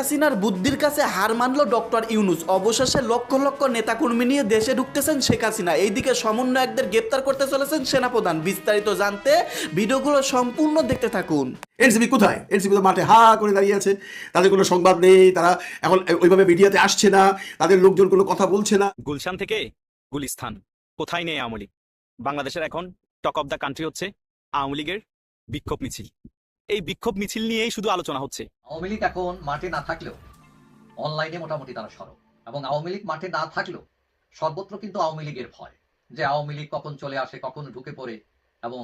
হাসিনার বুদ্ধির কাছে হার মানল ডক্টর ইউনুস। অবশেষে লক্ষ লক্ষ নেতাকর্মী নিয়ে দেশে ঢুকতেছেন শেখ হাসিনা। এইদিকে সমন্বয়কদের গ্রেপ্তার করতে চলেছেন সেনাপ্রধান। বিস্তারিত জানতে ভিডিওগুলো সম্পূর্ণ দেখতে থাকুন। এনসিপি কোথায়? এনসিপি তো মাঠে হা করে দাঁড়িয়ে আছে। তাদের কোনো সংবাদ নেই তারা এখন ওইভাবে মিডিয়াতে আসছে না। তাদের লোকজন কোনো কথা বলছে না। গুলশান থেকে গুলিস্তান। কোথায় নেই আওয়ামী বাংলাদেশের এখন টক অফ দ্য কান্ট্রি হচ্ছে আওয়ামী লীগের বিক্ষোভ মিছিল। এই বিক্ষোভ মিছিল নিয়েই শুধু আলোচনা হচ্ছে। আওয়ামী লীগ এখন মাঠে না থাকলেও অনলাইনে মোটামুটি তারা সরব। এবং আওয়ামী লীগ মাঠে না থাকলেও সর্বত্র কিন্তু আওয়ামী লীগের ভয় যে আওয়ামী লীগ কখন চলে আসে কখন ঢুকে পড়ে এবং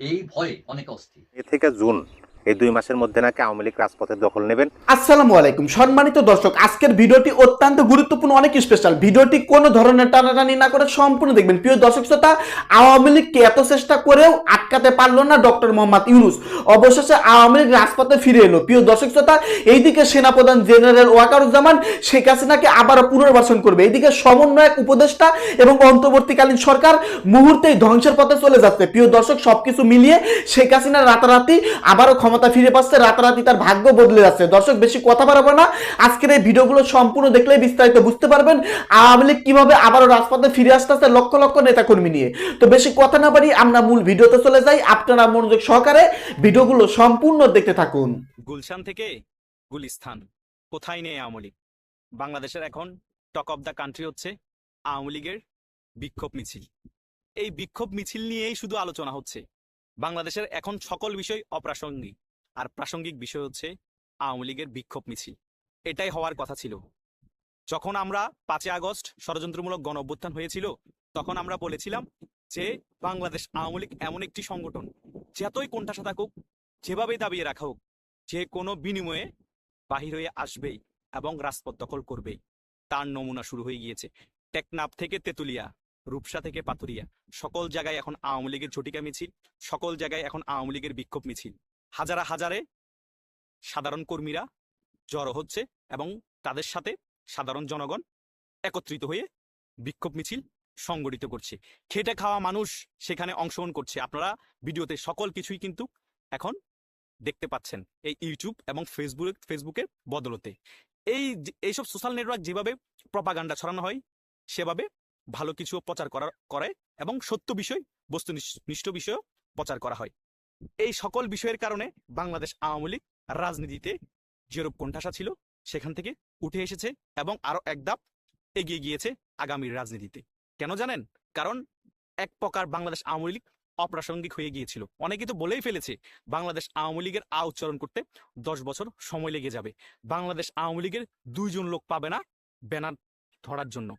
এই ভয়ে অনেক অস্থির। এ থেকে জুন এই দুই মাসের মধ্যে নাকি আওয়ামী লীগ রাজপথের দখল নেবেন। আসসালামু আলাইকুম। সম্মানিত দর্শক, আজকের ভিডিওটি অত্যন্ত গুরুত্বপূর্ণ, অনেক স্পেশাল ভিডিওটি কোনো ধরনের টানাটানি না করে সম্পূর্ণ দেখবেন। প্রিয় দর্শক শ্রোতা, আওয়ামী লীগকে এত চেষ্টা করেও আটকাতে পারল না ডক্টর মোহাম্মদ ইউনুস? অবশেষে আওয়ামী লীগ রাজপথে ফিরে এলো। প্রিয় দর্শক শ্রোতা, এইদিকে সেনাপ্রধান জেনারেল ওয়াকারুজ্জামান শেখ হাসিনাকে আবারও পুনর্বাসন করবে। এইদিকে সমন্বয়ক উপদেষ্টা এবং অন্তর্বর্তীকালীন সরকার মুহূর্তেই ধ্বংসের পথে চলে যাচ্ছে। প্রিয় দর্শক, সবকিছু মিলিয়ে শেখ হাসিনা রাতারাতি আবারও ক্ষমতা ফিরে পাচ্ছে, রাতারাতি তার ভাগ্য বদলে যাচ্ছে। দর্শক, বেশি কথা বাড়াবো না। আজকের এই ভিডিওগুলো সম্পূর্ণ দেখলে বিস্তারিত বুঝতে পারবেন। আওয়ামী লীগ কীভাবে আবারও রাজপথে ফিরে আসতে আসছে লক্ষ লক্ষ নেতাকর্মী নিয়ে। তো বেশি কথা না পারি আমরা মূল ভিডিওতে চলে যাই। আপনারা মনোযোগ সহকারে ভিডিওগুলো সম্পূর্ণ দেখতে থাকুন। গুলশান থেকে গুলিস্তান। কোথায় নেই আওয়ামী লীগ? বাংলাদেশের এখন টক অফ দ্য কান্ট্রি হচ্ছে আওয়ামী লীগের বিক্ষোভ মিছিল। এই বিক্ষোভ মিছিল নিয়েই শুধু আলোচনা হচ্ছে। বাংলাদেশের এখন সকল বিষয় অপ্রাসঙ্গিক। আর প্রাসঙ্গিক বিষয় হচ্ছে আওয়ামী লীগের বিক্ষোভ মিছিল। এটাই হওয়ার কথা ছিল। যখন আমরা পাঁচই আগস্ট ষড়যন্ত্রমূলক গণ অভ্যুত্থান হয়েছিল, তখন আমরা বলেছিলাম যে বাংলাদেশ আওয়ামী লীগ এমন একটি সংগঠন, যতই কোণঠাসা থাকুক, যেভাবেই দাবিয়ে রাখা হোক, যে কোনো বিনিময়ে বাহির হয়ে আসবেই এবং রাজপথ দখল করবেই। তার নমুনা শুরু হয়ে গিয়েছে। টেকনাফ থেকে তেতুলিয়া, রূপসা থেকে পাথুরিয়া, সকল জায়গায় এখন আওয়ামী লীগের ঝটিকা মিছিল, সকল জায়গায় এখন আওয়ামী লীগের বিক্ষোভ মিছিল। হাজারা হাজারে সাধারণ কর্মীরা জড়ো হচ্ছে এবং তাদের সাথে সাধারণ জনগণ একত্রিত হয়ে বিক্ষোভ মিছিল সংগঠিত করছে। খেটে খাওয়া মানুষ সেখানে অংশগ্রহণ করছে। আপনারা ভিডিওতে সকল কিছুই কিন্তু এখন দেখতে পাচ্ছেন এই ইউটিউব এবং ফেসবুক ফেসবুকের বদলতে। এই এইসব সোশ্যাল নেটওয়ার্ক যেভাবে প্রপাগান্ডা ছড়ানো হয়, সেভাবে ভালো কিছু প্রচার করা করে এবং সত্য বিষয় বস্তু বস্তুনিষ্ঠ বিষয়ও প্রচার করা হয়। এই সকল বিষয়ের কারণে বাংলাদেশ আওয়ামী লীগ রাজনীতিতে যেরূপ কোণঠাসা ছিল, সেখান থেকে উঠে এসেছে এবং আরও এক ধাপ এগিয়ে গিয়েছে আগামীর রাজনীতিতে। কেন জানেন? কারণ এক প্রকার বাংলাদেশ আওয়ামী লীগ অপ্রাসঙ্গিক হয়ে গিয়েছিল। অনেকে তো বলেই ফেলেছে, বাংলাদেশ আওয়ামী লীগের আ উচ্চারণ করতে দশ বছর সময় লেগে যাবে। বাংলাদেশ আওয়ামী লীগের দুইজন লোক পাবে না ব্যানার ধরার জন্য।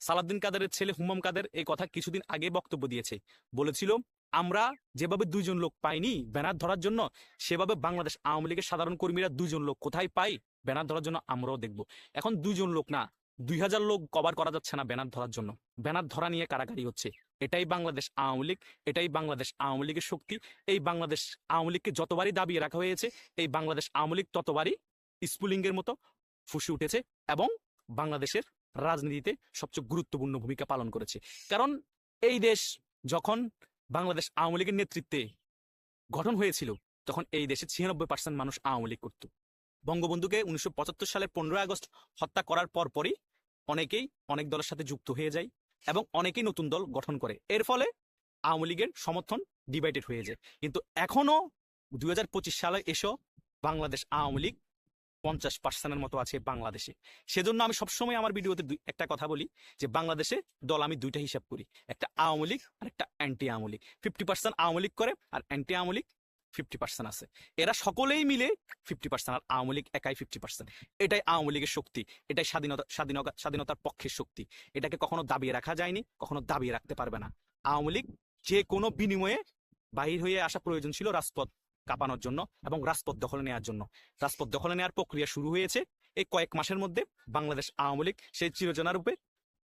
সালাদ্দিন কাদেরের ছেলে হুমাম কাদের এই কথা কিছুদিন আগে বক্তব্য দিয়েছে। বলেছিল আমরা যেভাবে দুইজন লোক পাইনি ব্যানার ধরার জন্য, সেভাবে বাংলাদেশ আওয়ামী লীগের সাধারণ কর্মীরা দুইজন লোক কোথায় পাই ব্যানার ধরার জন্য আমরাও দেখব। এখন দুইজন লোক না, দুই হাজার লোক কভার করা যাচ্ছে না ব্যানার ধরার জন্য। ব্যানার ধরা নিয়ে কারাকারি হচ্ছে। এটাই বাংলাদেশ আওয়ামী লীগ, এটাই বাংলাদেশ আওয়ামী লীগের শক্তি, এই বাংলাদেশ আওয়ামী লীগকে যতবারই দাবিয়ে রাখা হয়েছে, এই বাংলাদেশ আওয়ামী লীগ ততবারই স্পুলিংয়ের মতো ফুসে উঠেছে এবং বাংলাদেশের রাজনীতিতে সবচেয়ে গুরুত্বপূর্ণ ভূমিকা পালন করেছে। কারণ এই দেশ যখন বাংলাদেশ আওয়ামী লীগের নেতৃত্বে গঠন হয়েছিল তখন এই দেশে ছিয়ানব্বই পার্সেন্ট মানুষ আওয়ামী লীগ করত। বঙ্গবন্ধুকে উনিশশো সালের পনেরোই আগস্ট হত্যা করার পরপরই অনেকেই অনেক দলের সাথে যুক্ত হয়ে যায় এবং অনেকেই নতুন দল গঠন করে। এর ফলে আওয়ামী লীগের সমর্থন ডিভাইডেড হয়ে যায়। কিন্তু এখনও দু হাজার পঁচিশ সালে এসো বাংলাদেশ আওয়ামী লীগ পঞ্চাশ পার্সেন্টের মতো আছে বাংলাদেশে। সেজন্য আমি সবসময় আমার ভিডিওতে একটা কথা বলি যে বাংলাদেশে দল আমি দুইটা হিসাব করি, একটা আওয়ামী লীগ আর একটা anti Awami League. Fifty percent Awami League করে আর anti Awami League fifty percent আছে। এরা সকলেই মিলে ফিফটি পার্সেন্ট আর আওয়ামী লীগ একাই ফিফটি পার্সেন্ট এটাই আওয়ামী লীগের শক্তি, এটাই স্বাধীনতা স্বাধীনতা, স্বাধীনতার পক্ষের শক্তি। এটাকে কখনো দাবিয়ে রাখা যায়নি, কখনো দাবিয়ে রাখতে পারবে না। আওয়ামী লীগ যে কোনো বিনিময়ে বাহির হয়ে আসা প্রয়োজন ছিল রাজপথ কাঁপানোর জন্য এবং রাজপথ দখলে নেওয়ার জন্য। রাজপথ দখলে নেওয়ার প্রক্রিয়া শুরু হয়েছে এই কয়েক মাসের মধ্যে। বাংলাদেশ আওয়ামী লীগ সেই চিরচেনা রূপে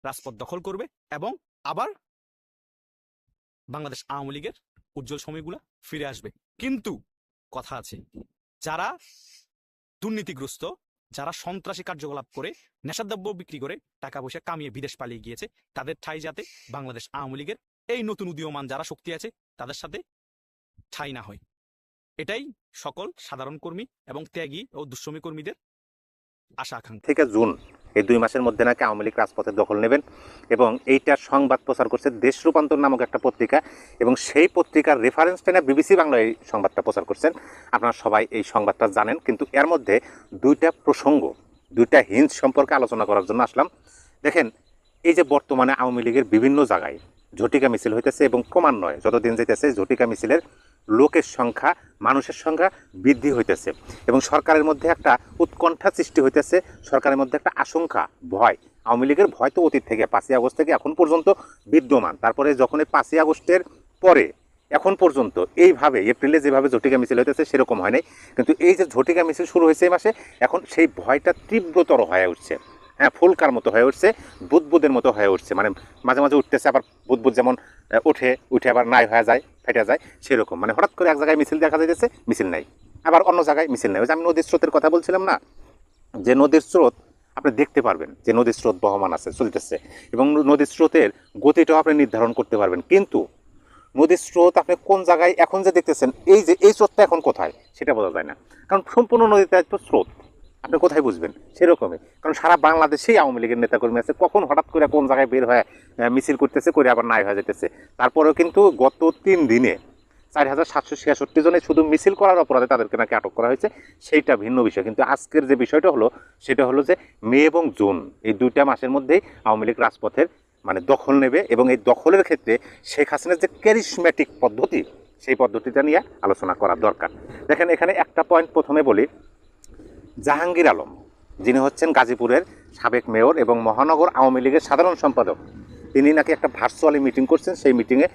রাজপথ দখল করবে এবং আবার বাংলাদেশ আওয়ামী লীগের উজ্জ্বল সময়গুলো ফিরে আসবে। কিন্তু কথা আছে, যারা দুর্নীতিগ্রস্ত, যারা সন্ত্রাসী কার্যকলাপ করে, নেশাদ্রব্য বিক্রি করে, টাকা পয়সা কামিয়ে বিদেশ পালিয়ে গিয়েছে, তাদের ঠাই যাতে বাংলাদেশ আওয়ামী লীগের এই নতুন উদীয়মান যারা শক্তি আছে, তাদের সাথে ঠাই না হয়। এটাই সকল সাধারণ কর্মী এবং ত্যাগী ও দুঃশ্রমী কর্মীদের আশা আকাঙ্ক্ষা। থেকে জুন, এই দুই মাসের মধ্যে নাকি আওয়ামী লীগ রাজপথে দখল নেবেন এবং এইটার সংবাদ প্রচার করছে দেশ রূপান্তর নামক একটা পত্রিকা এবং সেই পত্রিকার রেফারেন্স টেনে বিবিসি বাংলা এই সংবাদটা প্রচার করছেন। আপনারা সবাই এই সংবাদটা জানেন, কিন্তু এর মধ্যে দুইটা প্রসঙ্গ, দুইটা হিন্স সম্পর্কে আলোচনা করার জন্য আসলাম। দেখেন, এই যে বর্তমানে আওয়ামী লীগের বিভিন্ন জায়গায় ঝটিকা মিছিল হইতেছে এবং ক্রমান্বয়ে যতদিন যেতেছে ঝটিকা মিছিলের লোকের সংখ্যা, মানুষের সংখ্যা বৃদ্ধি হইতেছে। এবং সরকারের মধ্যে একটা উৎকণ্ঠা সৃষ্টি হইতেছে, সরকারের মধ্যে একটা আশঙ্কা, ভয়। আওয়ামী লীগের ভয় তো অতীত থেকে, পাঁচই আগস্ট থেকে এখন পর্যন্ত বিদ্যমান। তারপরে যখন এই পাঁচই আগস্টের পরে, এখন পর্যন্ত, এইভাবে, এপ্রিলে যেভাবে ঝটিকা মিছিল হইতেছে, সেরকম হয় নাই। কিন্তু এই যে ঝটিকা মিছিল শুরু হয়েছে এই মাসে, এখন সেই ভয়টা তীব্রতর হয়ে উঠছে। হ্যাঁ ফুলকার মতো হয়ে উঠছে, বুদবুদের মতো হয়ে উঠছে। মানে মাঝে মাঝে উঠতেছে, আবার বুদবুদ যেমন উঠে উঠে আবার নাই হয়ে যায়, ফেটে যায়, সেরকম। মানে হঠাৎ করে এক জায়গায় মিছিল দেখা যাইতেছে, মিছিল নাই। আবার অন্য জায়গায় মিছিল নাই। ওই যে আমি নদীর স্রোতের কথা বলছিলাম না? যে নদীর স্রোত আপনি দেখতে পারবেন, যে নদীর স্রোত বহমান আছে, চলতেছে। এবং নদীর স্রোতের গতিটাও আপনি নির্ধারণ করতে পারবেন। কিন্তু নদীর স্রোত আপনি কোন জায়গায় এখন যে দেখতেছেন, এই যে, এই স্রোতটা এখন কোথায়, সেটা বোঝা যায় না। কারণ সম্পূর্ণ নদীতে তো স্রোত। আপনি কোথায় বুঝবেন? সেরকমই। কারণ সারা বাংলাদেশেই আওয়ামী লীগের নেতাকর্মী আছে। কখন হঠাৎ করে কোন জায়গায় বের হয়ে মিছিল করতেছে, করে আবার নাই হয়ে যেতেছে তারপরেও কিন্তু গত তিন দিনে চার হাজার সাতশো ছিয়াষট্টি জনে শুধু মিছিল করার অপরাধে তাদেরকে নাকি আটক করা হয়েছে, সেইটা ভিন্ন বিষয়। কিন্তু আজকের যে বিষয়টা হলো, সেটা হলো যে মে এবং জুন এই দুইটা মাসের মধ্যেই আওয়ামী লীগ রাজপথের মানে দখল নেবে এবং এই দখলের ক্ষেত্রে শেখ হাসিনার যে ক্যারিসম্যাটিক পদ্ধতি, সেই পদ্ধতিটা নিয়ে আলোচনা করা দরকার। দেখেন এখানে একটা পয়েন্ট প্রথমে বলি জাহাঙ্গীর আলম। যিনি হচ্ছেন গাজীপুরের সাবেক মেয়র এবং মহানগর আওয়ামী লীগের সাধারণ সম্পাদক। তিনি নাকি একটা ভার্চুয়ালি মিটিং করছেন, সেই মিটিংয়ে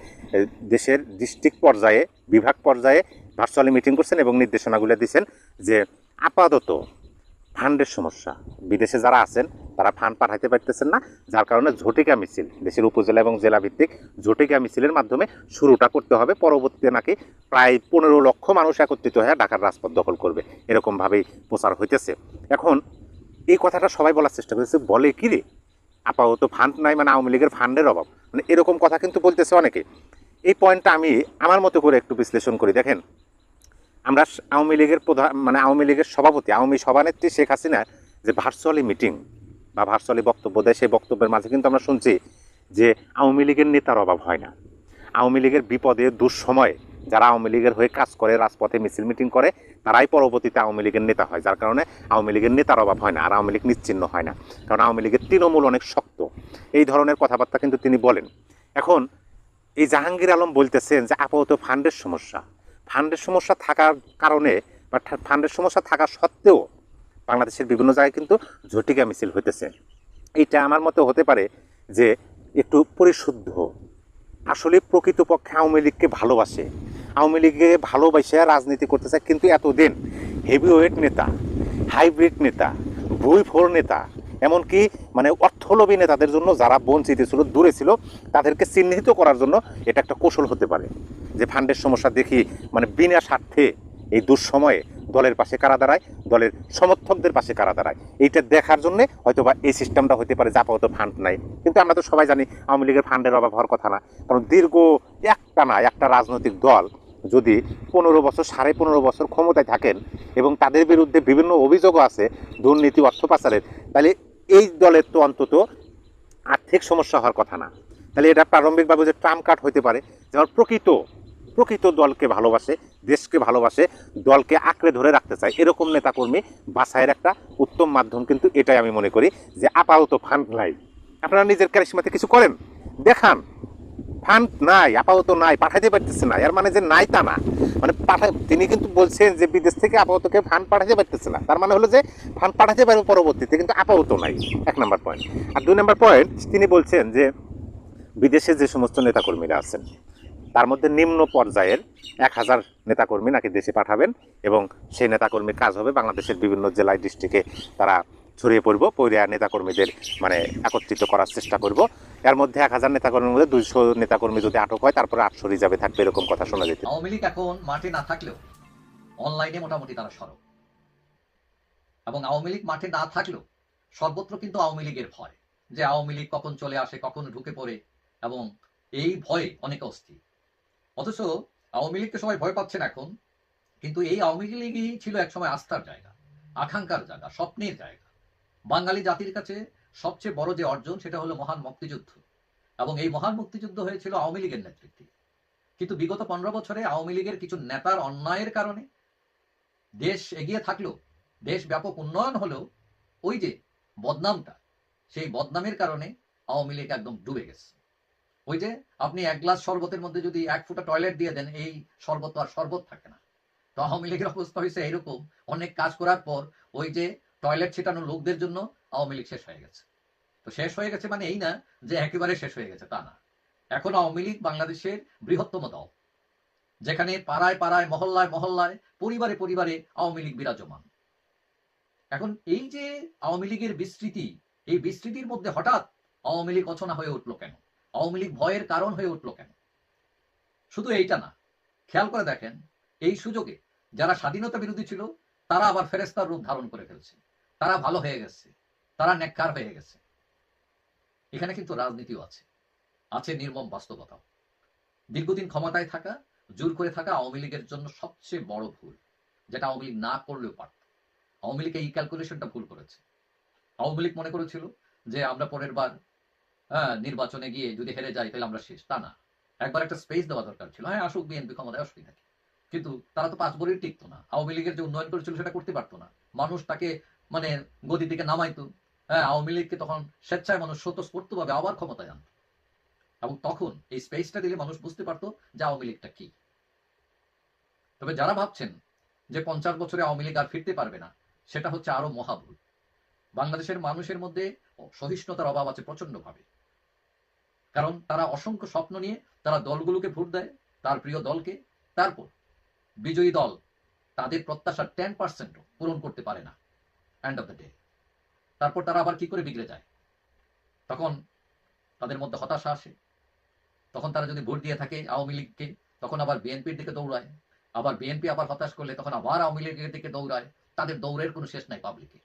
দেশের ডিস্ট্রিক্ট পর্যায়ে, বিভাগ পর্যায়ে ভার্চুয়ালি মিটিং করছেন এবং নির্দেশনাগুলো দিচ্ছেন যে আপাতত ফান্ডের সমস্যা। বিদেশে যারা আছেন, তারা ফান্ড পাঠাইতে পারতেছেন না, যার কারণে ঝটিকা মিছিল, দেশের উপজেলা এবং জেলা ভিত্তিক ঝটিকা মিছিলের মাধ্যমে শুরুটা করতে হবে। পরবর্তীতে নাকি প্রায় পনেরো লক্ষ মানুষ একত্রিত হয়ে ঢাকার রাজপথ দখল করবে। এরকমভাবেই প্রচার হইতেছে। এখন এই কথাটা সবাই বলার চেষ্টা করেছে বলে কি রে? আপাতত ফান্ড নাই মানে আওয়ামী লীগের ফান্ডের অভাব। মানে এরকম কথা কিন্তু বলতেছে অনেকে। এই পয়েন্টটা আমি আমার মতো করে একটু বিশ্লেষণ করি, দেখেন। আমরা আওয়ামী লীগের প্রধান মানে আওয়ামী লীগের সভাপতি, আওয়ামী সভানেত্রী শেখ হাসিনা যে ভার্চুয়ালি মিটিং বা ভার্চুয়ালি বক্তব্য দেয়, সেই বক্তব্যের মাঝে কিন্তু আমরা শুনছি যে আওয়ামী লীগের নেতার অভাব হয় না। আওয়ামী লীগের বিপদে, দুঃসময়ে যারা আওয়ামী লীগের হয়ে কাজ করে, রাজপথে মিছিল মিটিং করে, তারাই পরবর্তীতে আওয়ামী লীগের নেতা হয়, যার কারণে আওয়ামী লীগের নেতার অভাব হয় না আর আওয়ামী লীগ নিশ্চিন্ন হয় না। কারণ আওয়ামী লীগের তৃণমূল অনেক শক্ত। এই ধরনের কথাবার্তা কিন্তু তিনি বলেন। এখন এই জাহাঙ্গীর আলম বলতেছেন যে আপাতত ফান্ডের সমস্যা। ফান্ডের সমস্যা থাকার কারণে বা ফান্ডের সমস্যা থাকা সত্ত্বেও বাংলাদেশের বিভিন্ন জায়গায় কিন্তু ঝটিকা মিছিল হইতেছে। এইটা আমার মতে হতে পারে যে একটু পরিশুদ্ধ। আসলে প্রকৃতপক্ষে আওয়ামী লীগকে ভালোবাসে। আওয়ামী লীগকে ভালোবাসে, রাজনীতি করতে চায় কিন্তু এতদিন হেভিওয়েট নেতা হাইব্রিড নেতা ভুই ফোর নেতা, এমনকি মানে অর্থলোভী নেতাদের জন্য যারা বঞ্চিত ছিল, দূরে ছিল, তাদেরকে চিহ্নিত করার জন্য এটা একটা কৌশল হতে পারে। যে ফান্ডের সমস্যা দেখি মানে বিনা স্বার্থে এই দুঃসময়ে দলের পাশে কারা দাঁড়ায়, দলের সমর্থকদের পাশে কারা দাঁড়ায়, এইটা দেখার জন্য হয়তো বা এই সিস্টেমটা হতে পারে যে আপাতত ফান্ড নাই। কিন্তু আমরা তো সবাই জানি আওয়ামী লীগের ফান্ডের অভাব হওয়ার কথা না। কারণ দীর্ঘ একটা না, একটা রাজনৈতিক দল যদি পনেরো বছর, সাড়ে পনেরো বছর ক্ষমতায় থাকেন এবং তাদের বিরুদ্ধে বিভিন্ন অভিযোগও আছে, দুর্নীতি অর্থ পাচারের তাহলে এই দলের তো অন্তত আর্থিক সমস্যা হওয়ার কথা না। তাহলে এটা প্রারম্ভিকভাবে যে ট্রাম্প কার্ড হতে পারে, যেমন প্রকৃত প্রকৃত দলকে ভালোবাসে, দেশকে ভালোবাসে, দলকে আঁকড়ে ধরে রাখতে চায়। এরকম নেতাকর্মী বাছাইয়ের একটা উত্তম মাধ্যম কিন্তু এটাই আমি মনে করি যে আপাতত ফান্ড নাই। আপনারা নিজের ক্যারিসমাতে কিছু করেন? দেখান। ফান্ড নাই, আপাতত নাই, পাঠাইতে পারতেছে না। এর মানে যে নাই তা না। মানে পাঠায় তিনি কিন্তু বলছেন যে বিদেশ থেকে আপাতত কেউ ফান্ড পাঠাতে পারতেছে না। তার মানে হলো যে ফান্ড পাঠাতে পারবে পরবর্তীতে, কিন্তু আপাতত নাই। এক নম্বর পয়েন্ট আর দুই নম্বর পয়েন্ট তিনি বলছেন যে বিদেশে যে সমস্ত নেতাকর্মীরা আছেন তার মধ্যে নিম্ন পর্যায়ের এক হাজার নেতাকর্মী নাকি দেশে পাঠাবেন এবং সেই নেতাকর্মীর কাজ হবে বাংলাদেশের বিভিন্ন জেলায় ডিস্ট্রিক্টে তারা ছড়িয়ে পড়ব পৈরিয়া নেতাকর্মীদের মানে একত্রিত করার চেষ্টা করব। এর মধ্যে এক হাজার নেতাকর্মীর মধ্যে দুইশো নেতাকর্মী যদি আটক হয়, তারপরে আটশো রিজার্ভে থাকবে এরকম কথা শোনা যেত। আওয়ামী লীগ এখন মাঠে না থাকলেও অনলাইনে মোটামুটি তারা সরব। এবং আওয়ামী লীগ মাঠে না থাকলেও সর্বত্র কিন্তু আওয়ামী লীগের ভয়, যে আওয়ামী লীগ কখন চলে আসে, কখন ঢুকে পড়ে, এবং এই ভয়ে অনেকে অস্থির। অথচ আওয়ামী লীগকে সবাই ভয় পাচ্ছেন এখন, কিন্তু এই আওয়ামী লীগই ছিল একসময় আস্থার জায়গা, আকাঙ্ক্ষার জায়গা, স্বপ্নের জায়গা। বাঙালি জাতির কাছে সবচেয়ে বড় যে অর্জন, সেটা হলো মহান মুক্তিযুদ্ধ। এবং এই মহান মুক্তিযুদ্ধ হয়েছিল আওয়ামী লীগের নেতৃত্বে। কিন্তু বিগত পনেরো বছরে আওয়ামী লীগের কিছু নেতার অন্যায়ের কারণে দেশ এগিয়ে থাকলেও, দেশ ব্যাপক উন্নয়ন হলেও, ওই যে বদনামটা, সেই বদনামের কারণে আওয়ামী লীগ একদম ডুবে গেছে। ওই যে আপনি এক গ্লাস শরবতের মধ্যে যদি এক ফুটা টয়লেট দিয়ে দেন, এই শরবত আর শরবত থাকে না। তো আওয়ামী লীগের অবস্থা হয়েছে এইরকম। অনেক কাজ করার পর ওই যে টয়লেট ছিটানো লোকদের জন্য আওয়ামী লীগ শেষ হয়ে গেছে। তো শেষ হয়ে গেছে মানে এই না যে একেবারে শেষ হয়ে গেছে, তা না। এখন আওয়ামী লীগ বাংলাদেশের বৃহত্তম দল, যেখানে পাড়ায় পাড়ায়, মহল্লায় মহল্লায়, পরিবারে পরিবারে আওয়ামী লীগ বিরাজমান। এখন এই যে আওয়ামী লীগের বিস্তৃতি, এই বিস্তৃতির মধ্যে হঠাৎ আওয়ামী লীগ অচনা হয়ে উঠল কেন? আওয়ামী লীগ ভয়ের কারণ হয়ে উঠল কেন? শুধু এইটা না, খেয়াল করে দেখেন, এই সুযোগে যারা স্বাধীনতা বিরোধী ছিল, তারা আবার ফেরেস্তার রূপ ধারণ করে ফেলছে। তারা ভালো হয়ে গেছে, তারা নেককার হয়ে গেছে। এখানে কিন্তু রাজনীতিও আছে আছে নির্মম বাস্তবতাও। দীর্ঘদিন ক্ষমতায় থাকা, জোর করে থাকা আওয়ামী লীগের জন্য সবচেয়ে বড় ভুল, যেটা আওয়ামী লীগ না করলেও পারত। আওয়ামী লীগ এই ক্যালকুলেশনটা ভুল করেছে। আওয়ামী লীগ মনে করেছিল যে আমরা পরের বার নির্বাচনে গিয়ে যদি হেরে যাই, তাহলে আমরা শেষ। তা না। একবার একটা স্পেস দেওয়া দরকার ছিল। হ্যাঁ আসুক বিএনপি, ক্ষমতায় অসুবিধা কি কিন্তু তারা তো পাঁচ বছরই টিকতো না। আওয়ামী লীগের যে উন্নয়ন করেছিল, সেটা করতে পারতো না। মানুষ তাকে মানে গদি থেকে নামাইতো। হ্যাঁ আওয়ামী লীগকে তখন স্বেচ্ছায় মানুষ স্বতঃস্ফূর্ত ভাবে আবার ক্ষমতায় আনত। এবং তখন এই স্পেসটা দিলে মানুষ বুঝতে পারতো যে আওয়ামী লীগটা কি। তবে যারা ভাবছেন যে পঞ্চাশ বছরে আওয়ামী লীগ আর ফিরতে পারবে না, সেটা হচ্ছে আরও মহাভুল। বাংলাদেশের মানুষের মধ্যে সহিষ্ণুতার অভাব আছে প্রচণ্ড ভাবে কারণ তারা অসংখ্য স্বপ্ন নিয়ে তারা দলগুলোকে ভোট দেয়, তার প্রিয় দলকে। তারপর, বিজয়ী দল তাদের প্রত্যাশা টেন পার্সেন্ট পূরণ করতে পারে না এন্ড অফ দ্য ডে তারপর তারা আবার কি করে বিগড়ে যায়? তখন তাদের মধ্যে হতাশা আসে। তখন তারা যদি ভোট দিয়ে থাকে আওয়ামী লীগকে, তখন আবার বিএনপির দিকে দৌড়ায়। আবার বিএনপি আবার হতাশ করলে তখন আবার আওয়ামী লীগের দিকে দৌড়ায়। তাদের দৌড়ের কোনো শেষ নাই পাবলিকে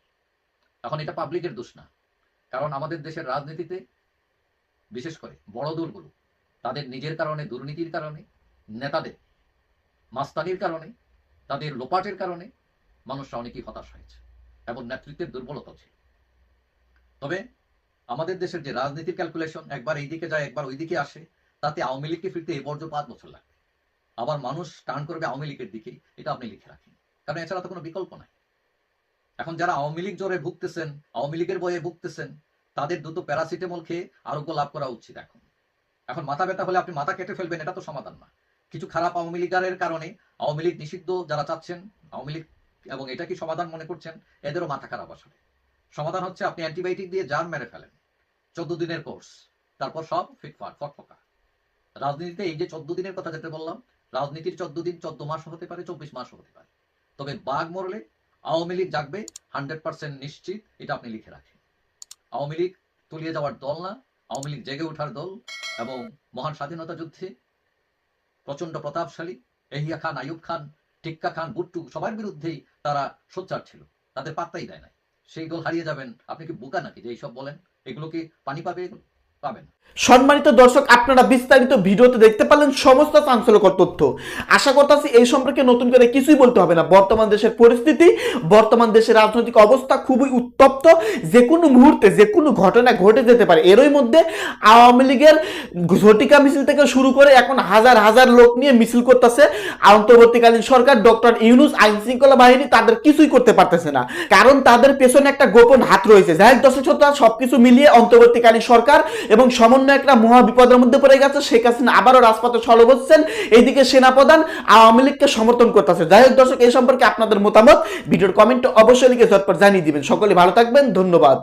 এখন এটা পাবলিকের দোষ না। কারণ আমাদের দেশের রাজনীতিতে বিশেষ করে বড় দলগুলো, তাদের নিজের কারণে, দুর্নীতির কারণে, নেতাদের, মাস্তানির কারণে, তাদের লোপাটের কারণে মানুষরা অনেকেই হতাশ হয়েছে এবং নেতৃত্বের দুর্বলতা ছিল। তবে আমাদের দেশের যে রাজনীতির ক্যালকুলেশন একবার এই দিকে যায়, একবার ওই দিকে আসে, তাতে আওয়ামী লীগকে ফিরতে এ পর্যন্ত পাঁচ বছর লাগবে। আবার মানুষ টার্ন করবে আওয়ামী লীগের দিকে, এটা আপনি লিখে রাখেন। কারণ এছাড়া তো কোনো বিকল্প নাই। এখন যারা আওয়ামী লীগ জ্বরে ভুগতেছেন, আওয়ামী লীগের বয়ে ভুগতেছেন তাদের দুটো প্যারাসিটামল খেয়ে আরোগ্য লাভ করা উচিত এখন। এখন মাথা ব্যথা হলে আপনি মাথা কেটে ফেলবেন, এটা তো সমাধান না। কিছু খারাপ আওয়ামী লীগারের কারণে আওয়ামী লীগ নিষিদ্ধ যারা চাচ্ছেন, আওয়ামী লীগ এবং এটা কি সমাধান মনে করছেন, এদেরও মাথা খারাপ আসলে। সমাধান হচ্ছে আপনি অ্যান্টিবায়োটিক দিয়ে জান মেরে ফেলেন। চোদ্দ দিনের কোর্স তারপর সব ফিটফাট ফটফকা রাজনীতিতে এই যে চোদ্দ দিনের কথা যেটা বললাম, রাজনীতির চোদ্দ দিন চোদ্দ মাসও হতে পারে, চব্বিশ মাসও হতে পারে। তবে বাঘ মরলে আওয়ামী লীগ জাগবে হান্ড্রেড পার্সেন্ট নিশ্চিত, এটা আপনি লিখে রাখেন। আওয়ামী লীগ তলিয়ে যাওয়ার দল না, আওয়ামী লীগ জেগে ওঠার দল এবং মহান স্বাধীনতা যুদ্ধে প্রচণ্ড প্রতাপশালী, এহিয়া খান আয়ুব খান, টিক্কা খান বুট্টু সবার বিরুদ্ধেই তারা সোচ্চার ছিল। তাদের পাত্তাই দেয় নাই। সেই দল হারিয়ে যাবেন, আপনি কি বোকা নাকি যে এইসব বলেন? এগুলো কি পানি পাবে? এগুলো পাবেন। সম্মানিত দর্শক, আপনারা বিস্তারিত ভিডিওতে দেখতে পারলেন সমস্ত চাঞ্চল্যকর তথ্য। আশা করতেছি এই সম্পর্কে নতুন করে কিছুই বলতে হবে না। বর্তমান দেশের পরিস্থিতি, বর্তমান দেশের রাজনৈতিক অবস্থা খুবই উত্তপ্ত। যে কোনো মুহূর্তে যে কোনো ঘটনা ঘটে যেতে পারে। এরই মধ্যে আওয়ামী লীগের ঝটিকা মিছিল থেকে শুরু করে এখন হাজার হাজার লোক নিয়ে মিছিল করতেছে। অন্তর্বর্তীকালীন সরকার ডক্টর ইউনুস আইন শৃঙ্খলা বাহিনী তাদের কিছুই করতে পারতেছে না। কারণ তাদের পেছনে একটা গোপন হাত রয়েছে। যাই হোক, দর্শক সবকিছু মিলিয়ে অন্তর্বর্তীকালীন সরকার এবং সমন্বয়করা মহা বিপদের মধ্যে পড়ে গেছে। শেখ হাসিনা আবারও রাজপথে সরব হচ্ছেন। এইদিকে সেনাপ্রধান আওয়ামী লীগকে সমর্থন করতেছে। যাই হোক দর্শক, এই সম্পর্কে আপনাদের মতামত। ভিডিওর কমেন্ট অবশ্যই লিখে ঝটপট জানিয়ে দিবেন। সকলে ভালো থাকবেন। ধন্যবাদ।